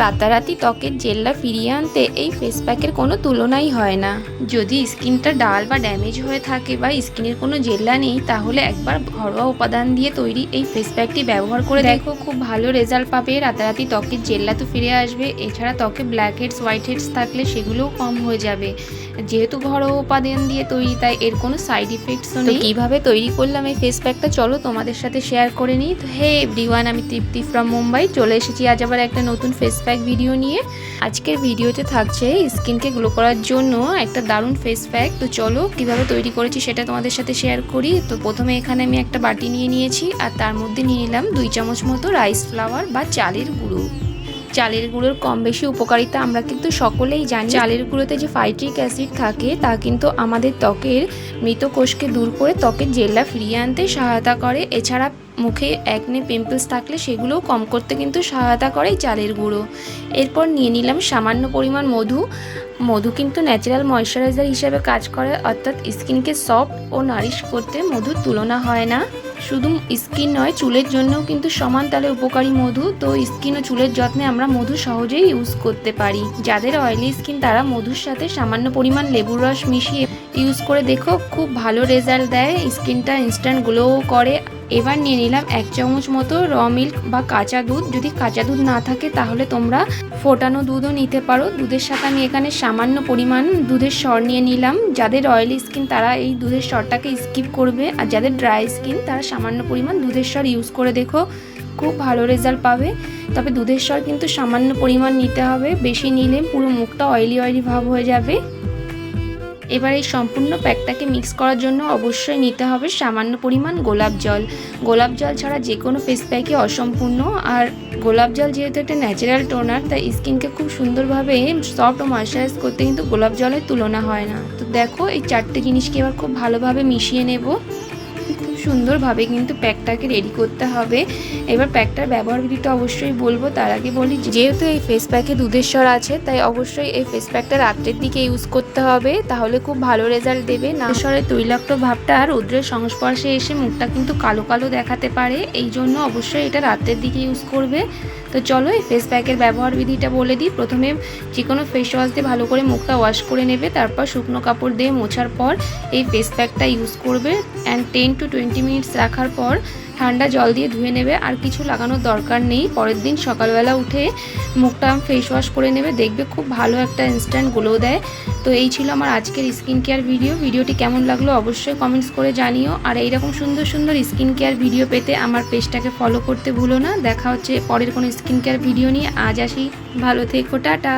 রাতারাতি ত্বকের জেল্লা ফিরিয়ে আনতে এই ফেস প্যাকের কোনো তুলনাই হয় না। যদি স্কিনটা ডাল বা ড্যামেজ হয়ে থাকে বা স্কিনের কোনো জেল্লা নেই তাহলে একবার ঘরোয়া উপাদান দিয়ে তৈরি এই ফেস প্যাকটি ব্যবহার করে দেখো খুব ভালো রেজাল্ট পাবে। রাতারাতি ত্বকের জেল্লা তো ফিরে আসবে এছাড়া ত্বকে ব্ল্যাক হেডস হোয়াইট হেডস থাকলে সেগুলোও কম হয়ে যাবে। যেহেতু ঘরোয়া উপাদান দিয়ে তৈরি তাই এর কোনো সাইড ইফেক্টসও নেই। কীভাবে তৈরি করলাম এই ফেস প্যাকটা চলো তোমাদের সাথে শেয়ার করে নিই। তো হে এভরিওয়ান আমি তৃপ্তি ফ্রম মুম্বাই। চলে এসেছি আজ আবার একটা নতুন ফেস প্যাক ভিডিও নিয়ে। আজকের ভিডিওতে থাকছে স্কিনকে গ্লো করার জন্য একটা দারুণ ফেস প্যাক তো চলো কীভাবে তৈরি করেছি সেটা তোমাদের সাথে শেয়ার করি। তো প্রথমে এখানে আমি একটা বাটি নিয়ে নিয়েছি আর তার মধ্যে নিয়ে নিলাম দুই চামচ মতো রাইস ফ্লাওয়ার বা চালের গুঁড়ো। চালের গুঁড়োর কম বেশি উপকারিতা আমরা কিন্তু সকলেই জানি। চালের গুঁড়োতে যে ফাইট্রিক অ্যাসিড থাকে, তা কিন্তু আমাদের ত্বকের মৃত কোষকে দূর করে ত্বকের জেল্লা ফিরিয়ে আনতে সহায়তা করে। এছাড়া মুখে একনে পিম্পলস থাকলে সেগুলোও কম করতে কিন্তু সহায়তা করে চালের গুঁড়ো। এরপর নিয়ে নিলাম সামান্য পরিমাণ মধু। মধু কিন্তু ন্যাচারাল ময়শ্চারাইজার হিসেবে কাজ করে, অর্থাৎ স্কিনকে সফট ও নারিশ করতে মধুর তুলনা হয় না। শুধু স্কিন নয়, চুলের জন্যও কিন্তু সমান তালে উপকারী মধু। তো স্কিন ও চুলের যত্নে আমরা মধু সহজেই ইউজ করতে পারি। যাদের অয়েলি স্কিন তারা মধুর সাথে সামান্য পরিমাণ লেবুর রস মিশিয়ে ইউজ করে দেখো, খুব ভালো রেজাল্ট দেয়। স্কিনটা ইনস্ট্যান্ট গ্লোও করে। এবার নিয়ে নিলাম এক চামচ মতো র মিল্ক বা কাঁচা দুধ। যদি কাঁচা দুধ না থাকে, তাহলে তোমরা ফোটানো দুধও নিতে পারো। দুধের সাথে আমি এখানে সামান্য পরিমাণ দুধের স্বর নিয়ে নিলাম। যাদের অয়েলি স্কিন তারা এই দুধের স্বরটাকে স্কিপ করবে। আর যাদের ড্রাই স্কিন তারা সামান্য পরিমাণ দুধের স্বর ইউজ করে দেখো। খুব ভালো রেজাল্ট পাবে। তবে দুধের স্বর কিন্তু সামান্য পরিমাণ নিতে হবে। বেশি নিলে পুরো মুখটা অয়েলি অয়েলি ভাব হয়ে যাবে। এবার এই সম্পূর্ণ প্যাকটাকে মিক্স করার জন্য অবশ্যই নিতে হবে সামান্য পরিমাণ গোলাপ জল। গোলাপ জল ছাড়া যে কোনো ফেস প্যাকই অসম্পূর্ণ। আর গোলাপ জল যেহেতু একটা ন্যাচারাল টোনার তাই স্কিনকে খুব সুন্দরভাবে সফট ও ময়শ্চারাইজ করতে কিন্তু গোলাপ জলের তুলনা হয় না। তো দেখো এই চারটে জিনিসকে এবার খুব ভালোভাবে মিশিয়ে নেব। সুন্দরভাবে কিন্তু প্যাকটাকে রেডি করতে হবে। এবার প্যাকটার ব্যবহার বিধিটা অবশ্যই বলব, তার আগে বলি, যেহেতু এই ফেস প্যাকে দুধের স্বর আছে, তাই অবশ্যই এই ফেস প্যাকটা রাত্রের দিকে ইউজ করতে হবে, তাহলে খুব ভালো রেজাল্ট দেবে। না স্বরের তৈলাক্ত ভাবটা রৌদ্রের সংস্পর্শে এসে মুখটা কিন্তু কালো কালো দেখাতে পারে, এই জন্য অবশ্যই এটা রাত্রের দিকে ইউজ করবে। তো চলো এই ফেস প্যাকের ব্যবহার বিধিটা বলে দিই। প্রথমে যে কোনো ফেস ওয়াশ দিয়ে ভালো করে মুখটা ওয়াশ করে নেবে, তারপর শুকনো কাপড় দিয়ে মোছার পর এই ফেস প্যাকটা ইউজ করবে। And ten to twenty minutes রাখার পর ঠান্ডা জল দিয়ে ধুয়ে নেবে। আর কিছু লাগানোর দরকার নেই। পরের দিন সকালবেলা উঠে মুখটা ফেস ওয়াশ করে নেবে। দেখবে খুব ভালো একটা ইনস্ট্যান্ট গ্লো দেয়। তো এই ছিল আমার আজকের স্কিন কেয়ার ভিডিও ভিডিওটি কেমন লাগল অবশ্যই কমেন্টস করে জানিও। আর এইরকম সুন্দর সুন্দর স্কিন কেয়ার ভিডিও পেতে আমার পেজটাকে ফলো করতে ভুলো না। দেখা হচ্ছে পরের কোনো স্কিন কেয়ার ভিডিও নিয়ে। আজ আসি। ভালো থেকো, টাটা।